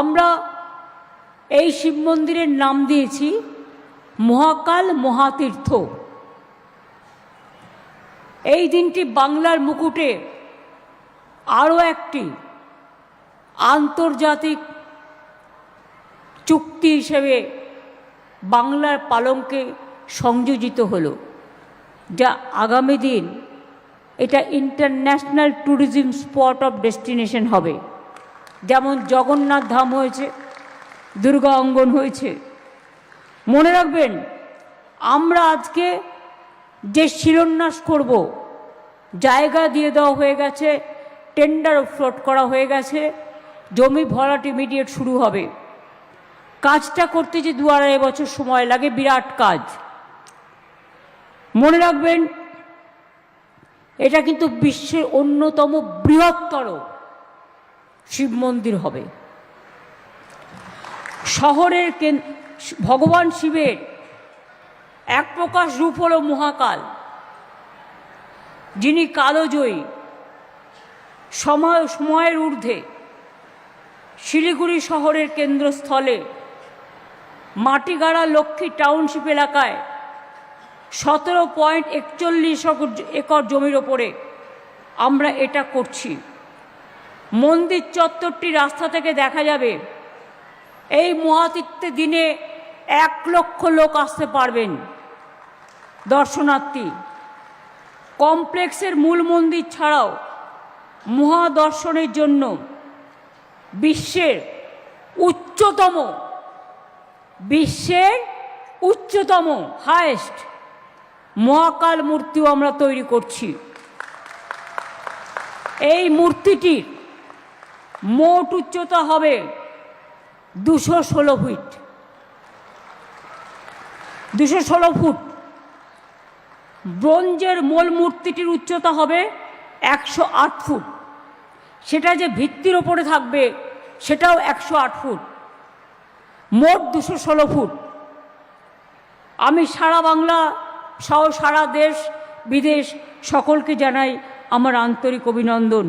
আমরা এই শিব মন্দিরের নাম দিয়েছি মহাকাল মহাতীর্থ। এই দিনটি বাংলার মুকুটে আরও একটি আন্তর্জাতিক চুক্তি হিসেবে বাংলার পালঙ্কে সংযোজিত হলো, যা আগামী দিন এটা international tourism spot of destination হবে। যেমন জগন্নাথ ধাম হয়েছে, দুর্গা অঙ্গন হয়েছে। মনে রাখবেন, আমরা আজকে যে শিলান্যাস করব, জায়গা দিয়ে দেওয়া হয়ে গেছে টেন্ডার ফ্লোট করা হয়ে গেছে, জমি ভরাট ইমিডিয়েট শুরু হবে। কাজটা করতে যে দু আড়াই বছর সময় লাগে, বিরাট কাজ। মনে রাখবেন, এটা কিন্তু বিশ্বের অন্যতম বৃহত্তর শিব মন্দির হবে। শহরের ভগবান শিবের এক প্রকাশ রূপ হল মহাকাল। যিনি কালোজয়ী, সময়, সময়ের ঊর্ধ্বে শিলিগুড়ি শহরের কেন্দ্রস্থলে মাটিগাড়া লক্ষ্মী টাউনশিপ এলাকায় সতেরো পয়েন্ট একচল্লিশ একর জমির ওপরে আমরা এটা করছি। মন্দির চত্বরটি রাস্তা থেকে দেখা যাবে। এই মহাতীর্থে দিনে এক লক্ষ লোক আসতে পারবেন। দর্শনার্থী, কমপ্লেক্সের মূল মন্দির ছাড়াও মহাদর্শনের জন্য বিশ্বের উচ্চতম বিশ্বের উচ্চতম হায়েস্ট মহাকাল মূর্তিও আমরা তৈরি করছি। এই মূর্তিটির মোট উচ্চতা হবে দুশো ষোলো ফিট। দুশো ষোলো ফুট। ব্রোঞ্জের মূল মূর্তিটির উচ্চতা হবে একশো আট ফুট। সেটা যে ভিত্তির ওপরে থাকবে, সেটাও একশো আট ফুট। মোট দুশো ষোলো ফুট। আমি সারা বাংলা সহ সারা দেশ, বিদেশ সকলকে জানাই আমার আন্তরিক অভিনন্দন।